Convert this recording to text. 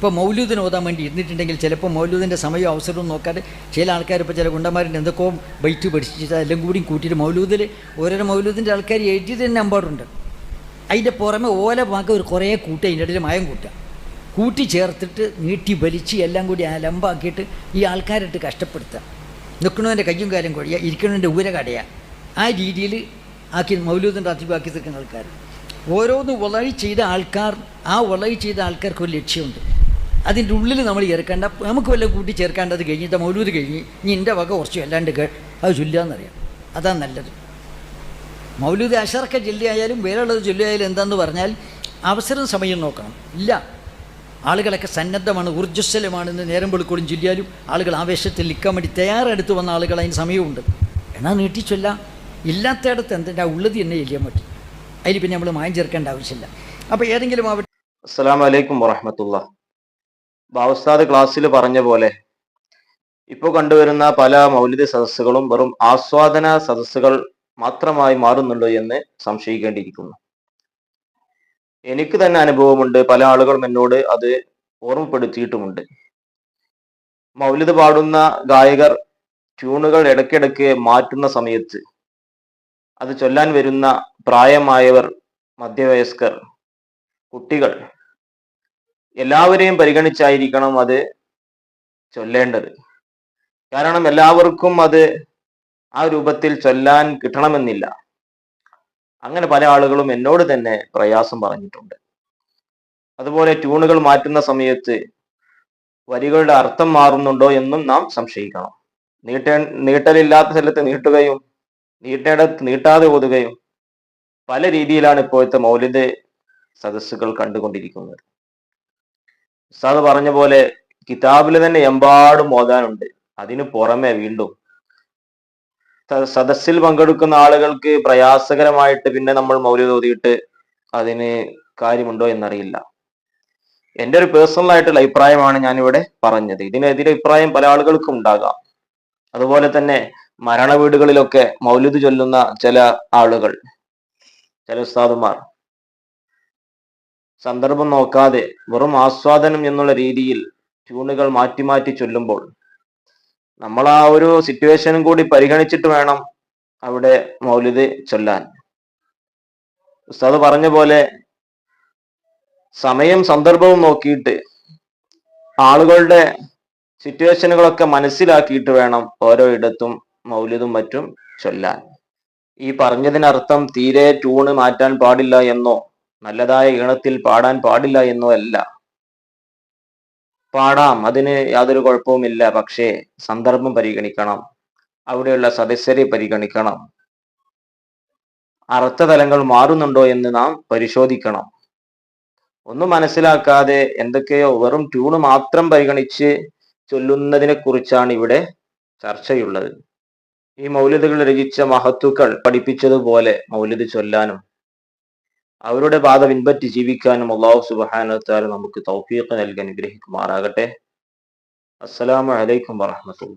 ഇപ്പോൾ മൗലൂദിന് ഓതാൻ വേണ്ടി ഇരുന്നിട്ടുണ്ടെങ്കിൽ ചിലപ്പോൾ മൗലൂദിന്റെ സമയവും അവസരവും നോക്കാതെ ചില ആൾക്കാർ ഇപ്പോൾ ചില ഗുണ്ടന്മാരുടെ എന്തൊക്കെയോ ബൈറ്റ് പഠിച്ചിട്ട് എല്ലാം കൂടി കൂട്ടിയിട്ട് മൗലൂദിൽ ഓരോരോ മൗലൂദിന്റെ ആൾക്കാർ എഴുതി തന്നെ അമ്പാടുണ്ട് അതിന്റെ പുറമെ ഓല ഭാഗം ഒരു കുറേ കൂട്ടി അതിന്റെ ഇടയിൽ മയം കൂട്ടുക. കൂട്ടി ചേർത്തിട്ട് നീട്ടി വലിച്ച് എല്ലാം കൂടി ലംബാക്കിയിട്ട് ഈ ആൾക്കാരിട്ട് കഷ്ടപ്പെടുത്തുക. നിൽക്കണവന്റെ കയ്യും കാലം കൊഴിയുക ഇരിക്കണവന്റെ ഊര കടയുക. ആ രീതിയിൽ ആക്കി മൗലൂദിന്റെ അതിബാക്കി തീർക്കുന്ന ആൾക്കാർ ഓരോന്ന് വളഴി ചെയ്ത ആൾക്കാർ ആ വളഴി ചെയ്ത ആൾക്കാർക്ക് ഒരു ലക്ഷ്യമുണ്ട്. അതിന്റെ ഉള്ളിൽ നമ്മൾ ചേർക്കേണ്ട നമുക്ക് വല്ല കൂട്ടി ചേർക്കേണ്ടത് കഴിഞ്ഞിട്ട് മൗലൂത് കഴിഞ്ഞ് ഇനി എന്റെ വക കുറച്ച് അല്ലാണ്ട് കേ അത് ചൊല്ലാന്നറിയാം അതാണ് നല്ലത്. മൗലൂദ് അഷറക്ക ചൊല്ലിയായാലും വേറെയുള്ളത് ചൊല്ലിയായാലും എന്താണെന്ന് പറഞ്ഞാൽ അവസരം സമയം നോക്കണം. ഇല്ല. ആളുകളൊക്കെ സന്നദ്ധമാണ് ഊർജസ്വലമാണെന്ന് നേരം വെളുക്കോളും ചൊല്ലിയാലും ആളുകൾ ആവേശത്തിൽ നിൽക്കാൻ വേണ്ടി തയ്യാറെടുത്ത് വന്ന ആളുകൾ അതിന് സമയമുണ്ട്. എന്നാൽ നീട്ടിച്ചൊല്ല ചൊല്ലാം. ഇല്ലാത്തയിടത്ത് എന്തിന്റെ ഉള്ളത് തന്നെ ചെല്ലിയാൻ പറ്റും? അതിൽ പിന്നെ നമ്മൾ മായം ചേർക്കേണ്ട ആവശ്യമില്ല. അപ്പോൾ ഏതെങ്കിലും ആവട്ടെ അസ്സാം വലൈക്കും വറഹമത്തുള്ള ബാവസ്ഥാദ് ക്ലാസ്സിൽ പറഞ്ഞ പോലെ ഇപ്പോൾ കണ്ടുവരുന്ന പല മൗലിക സദസ്സുകളും വെറും ആസ്വാദന സദസ്സുകൾ മാത്രമായി മാറുന്നുണ്ടോ എന്ന് സംശയിക്കേണ്ടിയിരിക്കുന്നു. എനിക്ക് തന്നെ അനുഭവമുണ്ട് പല ആളുകളും എന്നോട് അത് ഓർമ്മപ്പെടുത്തിയിട്ടുമുണ്ട്. മൗലിത പാടുന്ന ഗായകർ ട്യൂണുകൾ ഇടയ്ക്കിടയ്ക്ക് മാറ്റുന്ന സമയത്ത് അത് ചൊല്ലാൻ വരുന്ന പ്രായമായവർ മധ്യവയസ്കർ കുട്ടികൾ എല്ലാവരെയും പരിഗണിച്ചായിരിക്കണം അത് ചൊല്ലേണ്ടത്. കാരണം എല്ലാവർക്കും അത് ആ രൂപത്തിൽ ചൊല്ലാൻ കിട്ടണമെന്നില്ല. അങ്ങനെ പല ആളുകളും എന്നോട് തന്നെ പ്രയാസം പറഞ്ഞിട്ടുണ്ട്. അതുപോലെ ട്യൂണുകൾ മാറ്റുന്ന സമയത്ത് വരികളുടെ അർത്ഥം മാറുന്നുണ്ടോ എന്നും നാം സംശയിക്കണം. നീട്ടേ നീട്ടലില്ലാത്ത സ്ഥലത്ത് നീട്ടുകയും നീട്ടേടത്ത് നീട്ടാതെ ഓതുകയും പല രീതിയിലാണ് ഇപ്പോഴത്തെ മൗലിദ് സദസ്സുകൾ കണ്ടുകൊണ്ടിരിക്കുന്നത്. ഉസ്താദ് പറഞ്ഞ പോലെ കിതാബിൽ തന്നെ എമ്പാടും മോദാനുണ്ട് അതിനു പുറമെ വീണ്ടും സദസ്സിൽ പങ്കെടുക്കുന്ന ആളുകൾക്ക് പ്രയാസകരമായിട്ട് പിന്നെ നമ്മൾ മൗലിക ഓതിയിട്ട് അതിന് കാര്യമുണ്ടോ എന്നറിയില്ല. എന്റെ ഒരു പേഴ്സണൽ ആയിട്ടുള്ള അഭിപ്രായമാണ് ഞാനിവിടെ പറഞ്ഞത്. ഇതിനെതിരെ അഭിപ്രായം പല ആളുകൾക്കും ഉണ്ടാകാം. അതുപോലെ തന്നെ മരണ വീടുകളിലൊക്കെ മൗലിദ് ചൊല്ലുന്ന ചില ആളുകൾ ചില ഉസ്താദുമാർ സന്ദർഭം നോക്കാതെ വെറും ആസ്വാദനം എന്നുള്ള രീതിയിൽ ട്യൂണുകൾ മാറ്റി മാറ്റി ചൊല്ലുമ്പോൾ നമ്മൾ ആ ഒരു സിറ്റുവേഷനും കൂടി പരിഗണിച്ചിട്ട് വേണം അവിടെ മൗലിദ് ചൊല്ലാൻ. ഉസ്താദ് പറഞ്ഞ പോലെ സമയം സന്ദർഭവും നോക്കിയിട്ട് ആളുകളുടെ സിറ്റുവേഷനുകളൊക്കെ മനസ്സിലാക്കിയിട്ട് വേണം ഓരോ ഇടത്തും മൗലിദും മറ്റും ചൊല്ലാൻ. ഈ പറഞ്ഞതിനർത്ഥം തീരെ ട്യൂണ് മാറ്റാൻ പാടില്ല എന്നോ നല്ലതായ ഈണത്തിൽ പാടാൻ പാടില്ല എന്നോ അല്ല. പാടാം അതിന് യാതൊരു കുഴപ്പവുമില്ല പക്ഷേ സന്ദർഭം പരിഗണിക്കണം അവിടെയുള്ള സദസ്യരെ പരിഗണിക്കണം. അർത്ഥതലങ്ങൾ മാറുന്നുണ്ടോ എന്ന് നാം പരിശോധിക്കണം. ഒന്നും മനസ്സിലാക്കാതെ എന്തൊക്കെയോ വെറും ട്യൂണ് മാത്രം പരിഗണിച്ച് ചൊല്ലുന്നതിനെ കുറിച്ചാണ് ഇവിടെ ചർച്ചയുള്ളത്. ഈ മൗലികൾ രചിച്ച മഹത്തുക്കൾ പഠിപ്പിച്ചതുപോലെ മൗലിദ് ചൊല്ലാനും അവരുടെ പാത പിൻപറ്റി ജീവിക്കാനും അള്ളാഹു സുബാനത്താൽ നമുക്ക് തൗഫീഖ് നൽകി അനുഗ്രഹിക്കുമാറാകട്ടെ. അസ്സലാമു അലൈക്കും വറഹമത്തുള്ള